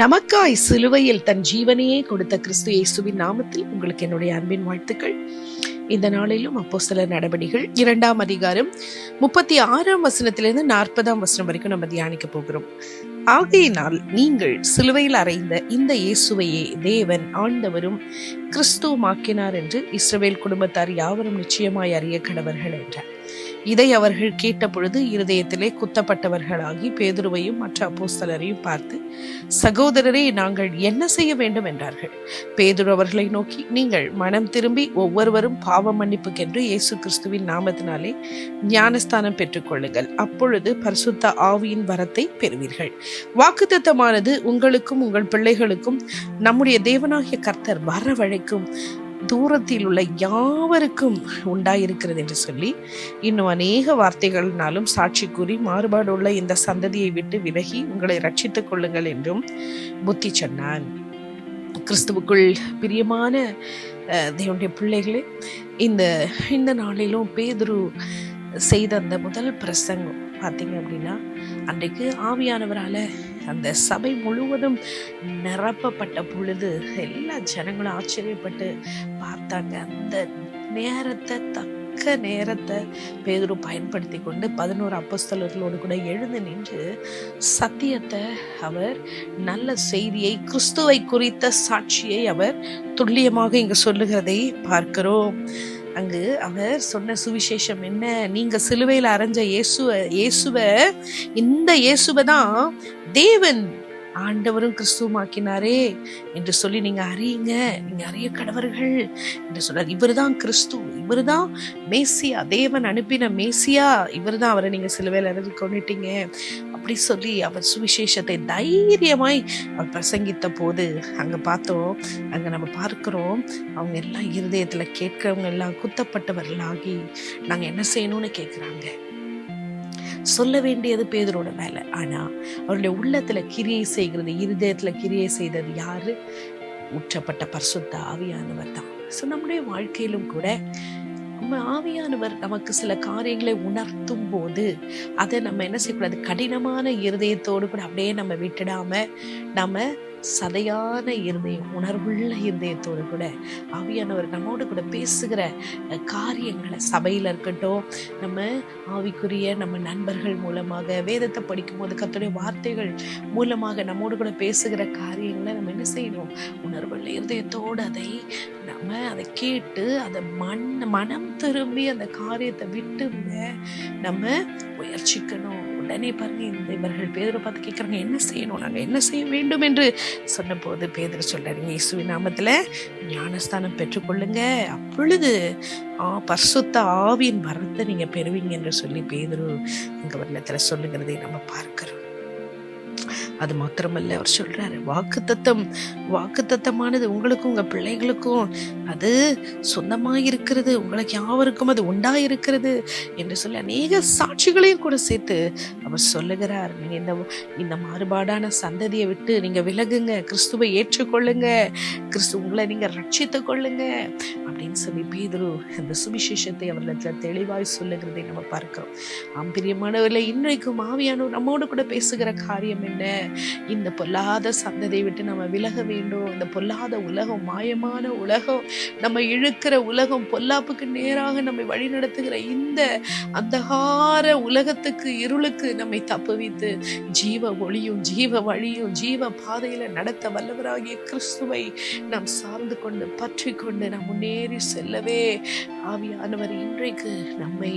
நமக்காய் சிலுவையில் தன் ஜீவனையே கொடுத்த கிறிஸ்து இயேசுவின் நாமத்தில் உங்களுக்கு என்னுடைய அன்பின் வாழ்த்துக்கள். இந்த நாளிலும் அப்போ சில நடவடிகள் இரண்டாம் அதிகாரம் முப்பத்தி ஆறாம் வசனத்திலிருந்து நாற்பதாம் வசனம் வரைக்கும் நம்ம தியானிக்க போகிறோம். ஆகையினால் நீங்கள் சிலுவையில் அறைந்த இந்த இயேசுவையே தேவன் ஆண்டவரும் கிறிஸ்துவமாக்கினார் என்று இஸ்ரவேல் குடும்பத்தார் யாவரும் நிச்சயமாய் அறிய கடவர்கள் என்றார். இதை அவர்கள் கேட்டபொழுது இருதயத்திலே குத்தப்பட்டவர்களாகி பேதுருவையும் மற்ற அப்போஸ்தலரையும் பார்த்து சகோதரரே நாங்கள் என்ன செய்ய வேண்டும்? என்றார்கள். பேதுரு அவர்களை நோக்கி நீங்கள் மனம் திரும்பி ஒவ்வொருவரும் பாவ மன்னிப்புக்கென்று இயேசு கிறிஸ்துவின் நாமத்தினாலே ஞானஸ்தானம் பெற்றுக்கொள்ளுங்கள் அப்பொழுது பரிசுத்த ஆவியின் வரத்தை பெறுவீர்கள். வாக்குத்தத்தமானது உங்களுக்கும் உங்கள் பிள்ளைகளுக்கும் நம்முடைய தேவனாகிய கர்த்தர் வரவழைக்கும். தூரத்தில் உள்ள யாவருக்கும் உண்டாயிருக்கிறது என்று சொல்லி இன்னும் அநேக வார்த்தைகள்னாலும் சாட்சி கூறி மாறுபாடு உள்ள இந்த சந்ததியை விட்டு விலகி உங்களை ரட்சித்துக் கொள்ளுங்கள் என்றும் புத்தி சொன்னான் கிறிஸ்துவுக்குள் பிரியமான தேவனுடைய பிள்ளைகளே இந்த இந்த நாளிலும் பேதுரு செய்த அந்த முதல் பிரசங்கம் பார்த்தீங்க அப்படின்னா அன்றைக்கு ஆவியானவரால அந்த சபை முழுவதும் நிரப்பப்பட்ட பொழுது எல்லா ஜனங்களும் ஆச்சரியப்பட்டு பார்த்தாங்க. அந்த நேரத்தை தக்க நேரத்தை பேதுரு பயன்படுத்தி கொண்டு பதினோரு அப்பஸ்தலர்களோடு கூட எழுந்து நின்று சத்தியத்தை அவர் நல்ல செய்தியை கிறிஸ்துவை குறித்த சாட்சியை அவர் துல்லியமாக இங்கு சொல்லுகிறதை பார்க்கிறோம். அங்கு அவர் சொன்ன சுவிசேஷம் என்ன? நீங்க சிலுவையில் அரைஞ்ச இயேசுவ இயேசுவ இந்த இயேசுவ தான் தேவன் ஆண்டவரும் கிறிஸ்துவமாக்கினாரே என்று சொல்லி நீங்க அறியுங்க. நீங்க அறிய கடவர்கள் என்று சொன்னார். இவர்தான் கிறிஸ்து இவர்தான் மேசியா தேவன் அனுப்பின மேசியா. இவர்தான் அவரை நீங்க சிலுவையில் அறிஞ்சு கொண்டுட்டீங்க அப்படி சொல்லி அவர் சுவிசேஷத்தை தைரியமாய் அவர் பிரசங்கித்த போது அங்கே பார்த்தோம் அங்கே நம்ம பார்க்குறோம் அவங்க எல்லாம் இருதயத்தில் கேட்கிறவங்க எல்லாம் குத்தப்பட்டவர்களாகி நாங்கள் என்ன செய்யணும்னு கேட்குறாங்க சொல்ல வேண்டியது பேதரோட வேலை. ஆனால் அவருடைய உள்ளத்தில் கிரியை செய்கிறது இருதயத்தில் கிரியை செய்தது யாரு? ஊற்றப்பட்ட பரிசுத்த ஆவியானவர் தான். ஸோ நம்முடைய வாழ்க்கையிலும் கூட நம்ம ஆவியானவர் நமக்கு சில காரியங்களை உணர்த்தும் போது அதை நம்ம என்ன செய்யக்கூடாது? கடினமான இருதயத்தோடு கூட அப்படியே நம்ம விட்டுடாம நம்ம சதையான இருதயம் உணர்வுள்ள இருதயத்தோடு கூட ஆவியானவர் நம்மோடு கூட பேசுகிற காரியங்களை சபையில் இருக்கட்டும் நம்ம ஆவிக்குரிய நம்ம நண்பர்கள் மூலமாக வேதத்தை படிக்கும் போது வார்த்தைகள் மூலமாக நம்மோடு கூட பேசுகிற காரியங்களை நம்ம என்ன செய்யணும்? உணர்வுள்ள இருதயத்தோடு அதை நம்ம அதை கேட்டு அதை மண் மனம் திரும்பி அந்த காரியத்தை விட்டு நம்ம முயற்சிக்கணும். உடனே பாருங்க இந்த இவர்கள் பேதரை பார்த்து கேட்குறாங்க என்ன செய்யணும்? நாங்கள் என்ன செய்ய வேண்டும்? என்று சொன்னபோது பேதர் சொல்றாரு இயேசுவின் நாமத்துல ஞானஸ்தானம் பெற்றுக்கொள்ளுங்க. அப்பொழுது ஆ பர்சுத்த ஆவியின் வரத்தை நீங்க பெறுவீங்க என்று சொல்லி பேதரு அங்க வர்ணத்தில் சொல்லுங்கிறதை நம்ம பார்க்கிறோம். அது மாத்திரமல்ல அவர் சொல்றாரு வாக்கு தத்தம் வாக்கு தத்தமானது உங்களுக்கும் உங்க பிள்ளைகளுக்கும் அது சொந்தமாக இருக்கிறது உங்களுக்கு யாவருக்கும் அது உண்டாயிருக்கிறது என்று சொல்லி அநேக சாட்சிகளையும் கூட சேர்த்து அவர் சொல்லுகிறார். நீங்க இந்த இந்த மாறுபாடான சந்ததியை விட்டு நீங்க விலகுங்க கிறிஸ்துவை ஏற்றுக்கொள்ளுங்க கிறிஸ்து உங்களை நீங்க ரட்சித்துக் கொள்ளுங்க அப்படின்னு சொல்லி பேதுரு இந்த சுவிசேஷத்தை அவர்களிடத்துல தெளிவாய் சொல்லுகிறதை நம்ம பார்க்கிறோம். ஆம்பிரியமானவர்களை இன்றைக்கும் ஆவியானவர் நம்மோடு கூட பேசுகிற காரியம் என்ன? இந்த பொல்லாத சந்ததியை விட்டு நம்ம விலக வேண்டும். இந்த பொல்லாத உலகம் மாயமான உலகம் நம்ம இழுக்கிற உலகம் பொல்லாப்புக்கு நேராக நம்மை வழிநடத்துகிற இந்த அந்தகார உலகத்துக்கு இருளுக்கு நம்மை தப்புவித்து ஜீவ ஒளியும் ஜீவ வழியும் ஜீவ பாதையில நடத்த வல்லவராகிய கிறிஸ்துவை நாம் சார்ந்து கொண்டு பற்றி கொண்டு நாம் முன்னேறி செல்லவே ஆவியானவர் இன்றைக்கு நம்மை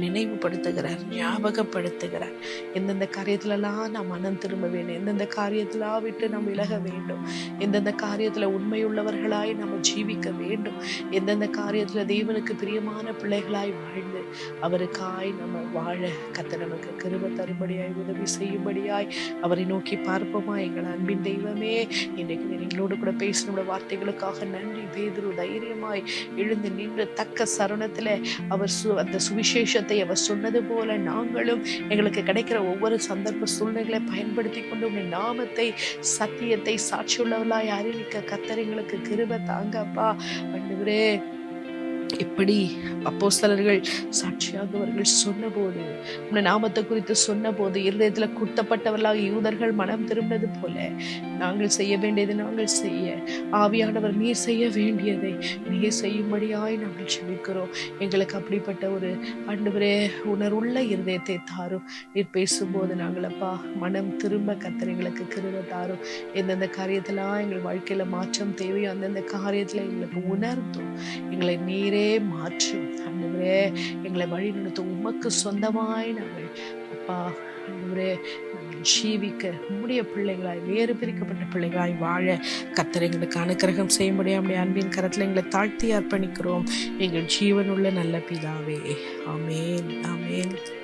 நினைவுபடுத்துகிறார் ஞாபகப்படுத்துகிறார். எந்தெந்த காரியத்துலலாம் நாம் மனம் திரும்ப வேண்டும் எந்தெந்த காரியத்திலாம் விட்டு நாம் விலக வேண்டும். எந்தெந்த காரியத்துல உண்மையுள்ளவர்களாய் நம்ம ஜீவிக்க வேண்டும். எந்தெந்த காரியத்துல தேவனுக்கு பிரியமான பிள்ளைகளாய் வாழ்ந்து அவருக்காய் நம்ம வாழ கத்த நமக்கு கிருப தரும்படியாய் உதவி செய்யும்படியாய் அவரை நோக்கி பார்ப்போமா? எங்கள் அன்பின் தெய்வமே இன்றைக்கு எங்களோடு கூட பேசினோட வார்த்தைகளுக்காக நன்றி பேதுரு தைரியமாய் எழுந்து நின்று தக்க சரணத்துல அவர் சு அந்த சுவிசேஷத்தை அவர் சொன்னது போல நாங்களும் எங்களுக்கு கிடைக்கிற ஒவ்வொரு சந்தர்ப்ப சூழ்நிலைகளை பயன்படுத்தி கொண்டு உங்கள் நாமத்தை சத்தியத்தை சாட்சியுள்ளவர்களாய் அறிவிக்க கத்தர் எங்களுக்கு கிருப தாங்கப்பா ஆண்டவரே எப்படி அப்போஸ்தலர்கள் சாட்சியாக அவர்கள் சொன்னபோது உன்னை நாமத்தை குறித்து சொன்னபோது இருதயத்தில் குத்தப்பட்டவர்களாக யூதர்கள் மனம் திரும்பினது போல நாங்கள் செய்ய வேண்டியது நாங்கள் செய்ய ஆவியானவர் நீர் செய்ய வேண்டியதை நீர் செய்யும்படியாய் நாங்கள் செபிக்கிறோம் எங்களுக்கு அப்படிப்பட்ட ஒரு ஆண்டவரே உணர்வுள்ள இருதயத்தை தாரும். நீர் பேசும்போது நாங்கள் அப்பா மனம் திரும்ப கத்தறைங்களுக்கு கிருத தாரும். எந்தெந்த காரியத்தெல்லாம் எங்கள் வாழ்க்கையில் மாற்றம் தேவையோ அந்தந்த காரியத்தில் எங்களுக்கு உணர்த்தும். எங்களை நீரே மாற்றும் ஆண்டவரே எங்களை வழி நடத்தும் உமக்கு சொந்தமாய் நாங்கள் அப்பா ஆண்டவரே ஜீவிக்க. உம்முடைய பிள்ளைகளாய் வேறு பிரிக்கப்பட்ட பிள்ளைகளாய் வாழ. கத்தர் எங்களுக்கு அனுக்கிரகம் செய்ய முடியும் அன்பின் கரத்தில் எங்களை தாழ்த்தி அர்ப்பணிக்கிறோம். எங்கள் ஜீவனுள்ள நல்ல பிதாவே. அமேன் அமேன்